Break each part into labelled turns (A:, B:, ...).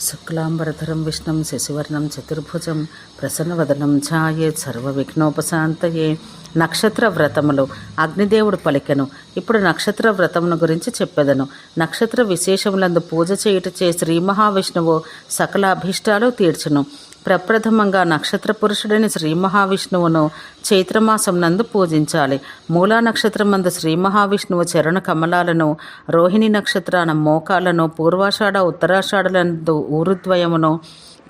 A: శుక్లాంబరధరం విష్ణుం శశివర్ణం చతుర్భుజం ప్రసన్నవదనం ఛాయే సర్వ విఘ్నోపశాంతయే నక్షత్ర వ్రతములు అగ్నిదేవుడు పలికెను. ఇప్పుడు నక్షత్ర వ్రతమును గురించి చెప్పెదను. నక్షత్ర విశేషములందు పూజ చేయుటచే శ్రీ మహావిష్ణువు సకల అభీష్టాలు తీర్చును. ప్రప్రథమంగా నక్షత్ర పురుషుడైన శ్రీ మహావిష్ణువును చైత్రమాసం నందు పూజించాలి. మూలా నక్షత్రమందు శ్రీ మహావిష్ణువు చరణ కమలాలను రోహిణి నక్షత్రాన మోకాలను పూర్వాషాఢ ఉత్తరాషాఢలందు ఊరుద్వయమును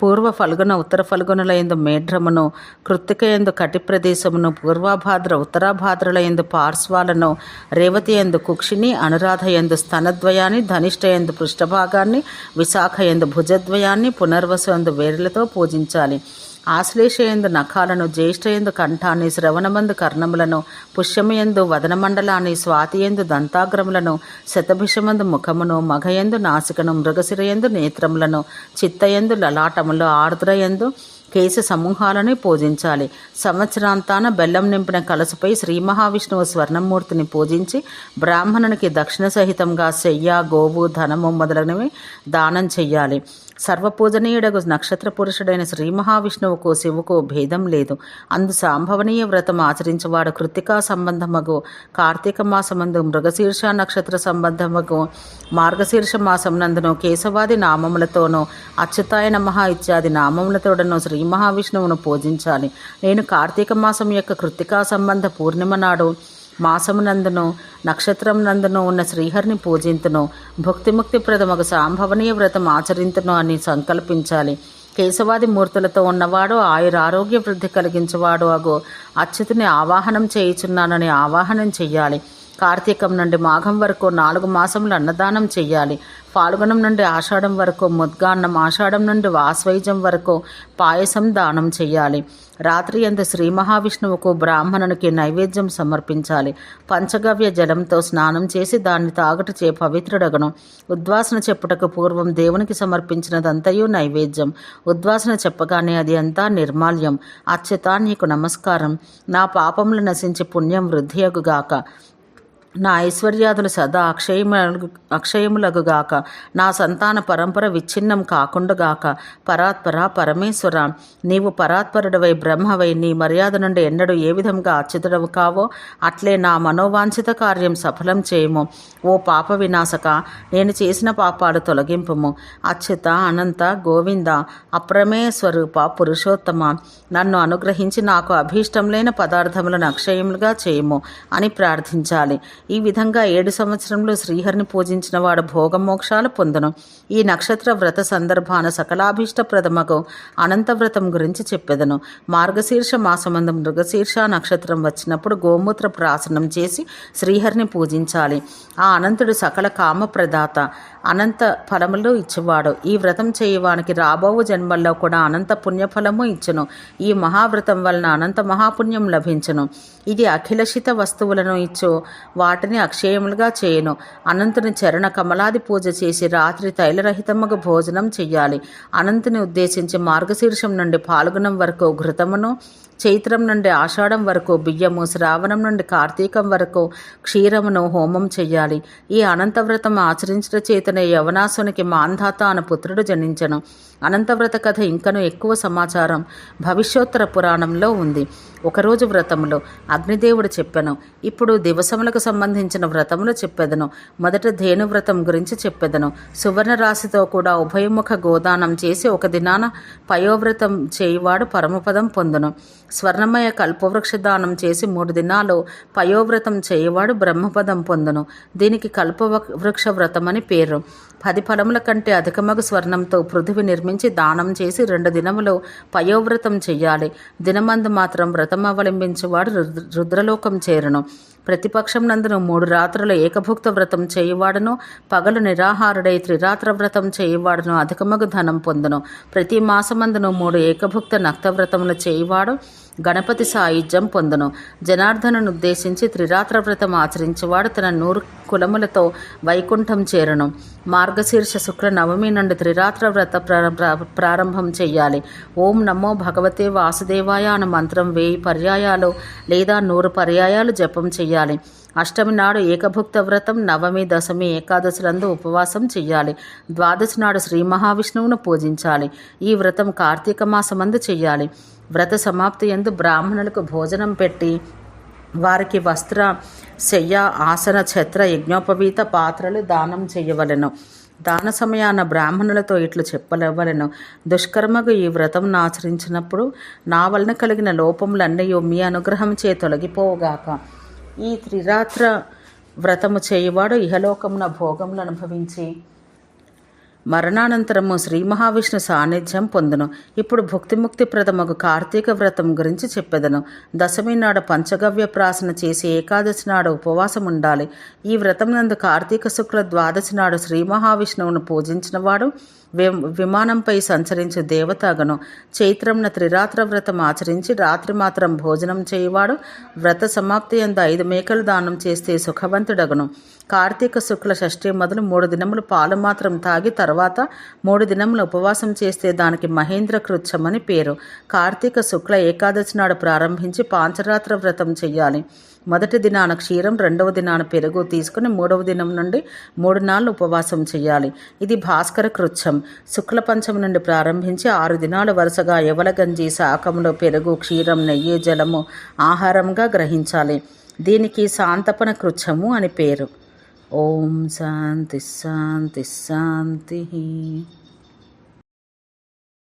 A: పూర్వ ఫల్గుణ ఉత్తర ఫల్గుణులయందు మేఢ్రమును కృత్తికయందు కటి ప్రదేశమును పూర్వాభాద్ర ఉత్తరాభాద్రల ఎందు పార్శ్వాలను రేవతి ఎందు కుక్షిని అనురాధ ఎందు స్తనద్వయాన్ని ధనిష్ట ఎందు పృష్ఠభాగాన్ని విశాఖ ఎందు భుజద్వయాన్ని పునర్వసు ఎందు వేరులతో పూజించాలి. ఆశ్లేషయందు నఖాలను జ్యేష్ఠయందు కంఠాన్ని శ్రవణమందు కర్ణములను పుష్యమయందు వదనమండలాన్ని స్వాతియందు దంతాగ్రములను శతభిషమందు ముఖమును మఘయందు నాసికను మృగశిరయందు నేత్రములను చిత్తయందు లలాటములు ఆర్ద్రయందు కేశ సమూహాలని పూజించాలి. సంవత్సరాంతాన బెల్లం నింపిన కలసుపై శ్రీ మహావిష్ణువు స్వర్ణమూర్తిని పూజించి బ్రాహ్మణునికి దక్షిణ సహితంగా శయ్య గోవు ధనము మొదలైనవి దానం చెయ్యాలి. సర్వపూజనీయుడగు నక్షత్ర పురుషుడైన శ్రీ మహావిష్ణువుకు శివుకు భేదం లేదు. అందు సాంభవనీయ వ్రతం ఆచరించేవాడు కృతికా సంబంధమగు కార్తీక మాసమందు మృగశీర్ష నక్షత్ర సంబంధమగు మార్గశీర్ష మాసమునందును కేశవాది నామములతోనూ అచ్యుతాయ నమః ఇత్యాది నామములతోడను శ్రీ మహావిష్ణువును పూజించాలి. నేను కార్తీక మాసం యొక్క కృతికా సంబంధ పూర్ణిమ నాడు మాసమునందును నక్షత్రం నందును ఉన్న శ్రీహరిని పూజింతును. భుక్తిముక్తి సాంభవనీయ వ్రతం ఆచరింతును అని సంకల్పించాలి. కేశవాది మూర్తులతో ఉన్నవాడు ఆయురారోగ్య వృద్ధి కలిగించేవాడు అగు. అచ్యుతుని ఆవాహనం చేయుచున్నానని ఆవాహనం చెయ్యాలి. కార్తీకం నుండి మాఘం వరకు నాలుగు మాసములు అన్నదానం చెయ్యాలి పాల్గొనం నుండి ఆషాఢం వరకు ముద్గాన్నం ఆషాఢం నుండి వాస్వైజం వరకు పాయసం దానం చెయ్యాలి రాత్రి అందు శ్రీ మహావిష్ణువుకు బ్రాహ్మణునికి నైవేద్యం సమర్పించాలి. పంచగవ్య జలంతో స్నానం చేసి దాన్ని తాగట చే పవిత్రుడగను. ఉద్వాసన చెప్పుటకు పూర్వం దేవునికి సమర్పించినదంతయు నైవేద్యం. ఉద్వాసన చెప్పగానే అది అంతా నిర్మాల్యం. అచ్యుత నీకు నమస్కారం. నా పాపములు నశించి పుణ్యం వృద్ధియగుగాక. నా ఐశ్వర్యాదులు సదా అక్షయములగు అక్షయములగుగాక. నా సంతాన పరంపర విచ్ఛిన్నం కాకుండాగాక. పరాత్పర పరమేశ్వర నీవు పరాత్పరుడవై బ్రహ్మవై నీ మర్యాద నుండి ఎన్నడూ ఏ విధంగా అచ్యుతుడవు కావో అట్లే నా మనోవాంఛిత కార్యం సఫలం చేయము. ఓ పాప వినాశక నేను చేసిన పాపాలు తొలగింపుము. అచ్యుత అనంత గోవింద అప్రమేయ స్వరూప పురుషోత్తమ నన్ను అనుగ్రహించి నాకు అభీష్టం లేని పదార్థములను అక్షయములుగా చేయము అని ప్రార్థించాలి. ఈ విధంగా ఏడు సంవత్సరంలో శ్రీహరిని పూజించిన వాడు భోగమోక్షాలు పొందను. ఈ నక్షత్ర వ్రత సందర్భాన సకలాభీష్ట ప్రథమకు అనంత వ్రతం గురించి చెప్పెదను. మార్గశీర్ష మాసమందు మృగశీర్ష నక్షత్రం వచ్చినప్పుడు గోమూత్ర ప్రాసనం చేసి శ్రీహరిని పూజించాలి. ఆ అనంతుడు సకల కామప్రదాత అనంత ఫలములు ఇచ్చేవాడు. ఈ వ్రతం చేయవానికి రాబోవు జన్మల్లో కూడా అనంత పుణ్యఫలము ఇచ్చును. ఈ మహావ్రతం వలన అనంత మహాపుణ్యం లభించును. ఇది అఖిలషిత వస్తువులను ఇచ్చు వాటిని అక్షయములుగా చేయను. అనంతుని చరణ కమలాది పూజ చేసి రాత్రి తైలరహితముగా భోజనం చెయ్యాలి. అనంతుని ఉద్దేశించి మార్గశీర్షం నుండి పాల్గొనం వరకు ఘృతమును చైత్రం నుండి ఆషాఢం వరకు బియ్యము శ్రావణం నుండి కార్తీకం వరకు క్షీరమును హోమం చెయ్యాలి. ఈ అనంతవ్రతం ఆచరించడం చేతనే యవనాసునికి మాంధాత అను పుత్రుడు జనించను. అనంతవ్రత కథ ఇంకను ఎక్కువ సమాచారం భవిష్యోత్తర పురాణంలో ఉంది. ఒకరోజు వ్రతములు అగ్నిదేవుడు చెప్పెను. ఇప్పుడు దివసములకు సంబంధించిన వ్రతములు చెప్పెదను. మొదట ధేను వ్రతం గురించి చెప్పెదను. సువర్ణ రాశితో కూడా ఉభయముఖ గోదానం చేసి ఒక దినాన పయోవ్రతం చేయువాడు పరమపదం పొందును. స్వర్ణమయ కల్పవృక్ష దానం చేసి మూడు దినాలు పయోవ్రతం చేయవాడు బ్రహ్మపదం పొందును. దీనికి కల్ప వృక్ష వ్రతం అని పేరు. పది ఫలముల కంటే అధికమగు స్వర్ణంతో పృథివి నిర్మించి దానం చేసి రెండు దినములు పయోవ్రతం చేయాలి. దినమందు మాత్రం వ్రతం అవలంబించేవాడు రుద్ర రుద్రలోకం చేరును. ప్రతిపక్షం నందును మూడు రాత్రుల ఏకభుక్త వ్రతం చేయువాడును పగలు నిరాహారుడై త్రిరాత్ర వ్రతం చేయువాడును అధికమగు ధనం పొందును. ప్రతి మాసమందును మూడు ఏకభుక్త నక్త వ్రతములు చేయువాడు గణపతి సాయుధ్యం పొందును. జనార్దనును ఉద్దేశించి త్రిరాత్ర వ్రతం ఆచరించేవాడు తన నూరు కులములతో వైకుంఠం చేరును. మార్గశీర్ష శుక్ర నవమి నుండి త్రిరాత్ర వ్రత ప్ర- ప్రారంభం చేయాలి. ఓం నమో భగవతే వాసుదేవాయ అన్న మంత్రం వేయి పర్యాయాలు లేదా నూరు పర్యాయాలు జపం చేయాలి. చేయాలి. అష్టమి నాడు ఏకభుక్త వ్రతం నవమి దశమి ఏకాదశులందు ఉపవాసం చెయ్యాలి. ద్వాదశి నాడు శ్రీ మహావిష్ణువును పూజించాలి. ఈ వ్రతం కార్తీక మాసమందు చెయ్యాలి. వ్రత సమాప్తి ఎందు బ్రాహ్మణులకు భోజనం పెట్టి వారికి వస్త్ర శయ్య ఆసన ఛత్ర యజ్ఞోపవీత పాత్రలు దానం చేయవలెను దాన సమయాన బ్రాహ్మణులతో ఇట్లు చెప్పలేవలను. దుష్కర్మకు ఈ వ్రతం ఆచరించినప్పుడు నా వలన కలిగిన లోపములన్నీ మీ అనుగ్రహం చే తొలగిపోవుగాక. ఈ త్రిరాత్ర వ్రతము చేయువాడు ఇహలోకమున భోగములు అనుభవించి మరణానంతరము శ్రీ మహావిష్ణు సాన్నిధ్యం పొందును. ఇప్పుడు భుక్తిముక్తి ప్రథమకు కార్తీక వ్రతం గురించి చెప్పెదను. దశమి నాడు పంచగవ్య ప్రాసన చేసి ఏకాదశి నాడు ఉపవాసం ఉండాలి. ఈ వ్రతం నందు కార్తీక శుక్ల ద్వాదశి నాడు శ్రీ మహావిష్ణువును పూజించినవాడు విమానంపై సంచరించు దేవతగను చైత్రంన త్రిరాత్ర వ్రతం ఆచరించి రాత్రి మాత్రం భోజనం చేయవాడు వ్రత సమాప్తి అందు ఐదు మేకలు దానం చేస్తే సుఖవంతుడగను. కార్తీక శుక్ల షష్ఠి మొదలు మూడు దినములు పాలు మాత్రం తాగి తర్వాత మూడు దినములు ఉపవాసం చేస్తే దానికి మహేంద్ర కృత్యమని పేరు. కార్తీక శుక్ల ఏకాదశి నాడు ప్రారంభించి పాంచరాత్ర వ్రతం చేయాలి మొదటి దినాన క్షీరం రెండవ దినాన పెరుగు తీసుకుని మూడవ దినం నుండి మూడు నాళ్ళు ఉపవాసం చేయాలి ఇది భాస్కర కృత్యం శుక్ల పంచమి నుండి ప్రారంభించి ఆరు దినాలు వరుసగా ఎవలగంజి శాకంలో పెరుగు క్షీరం నెయ్యి జలము ఆహారంగా గ్రహించాలి. దీనికి శాంతపన కృత్యము అని పేరు. ఓం శాంతి శాంతి శాంతి.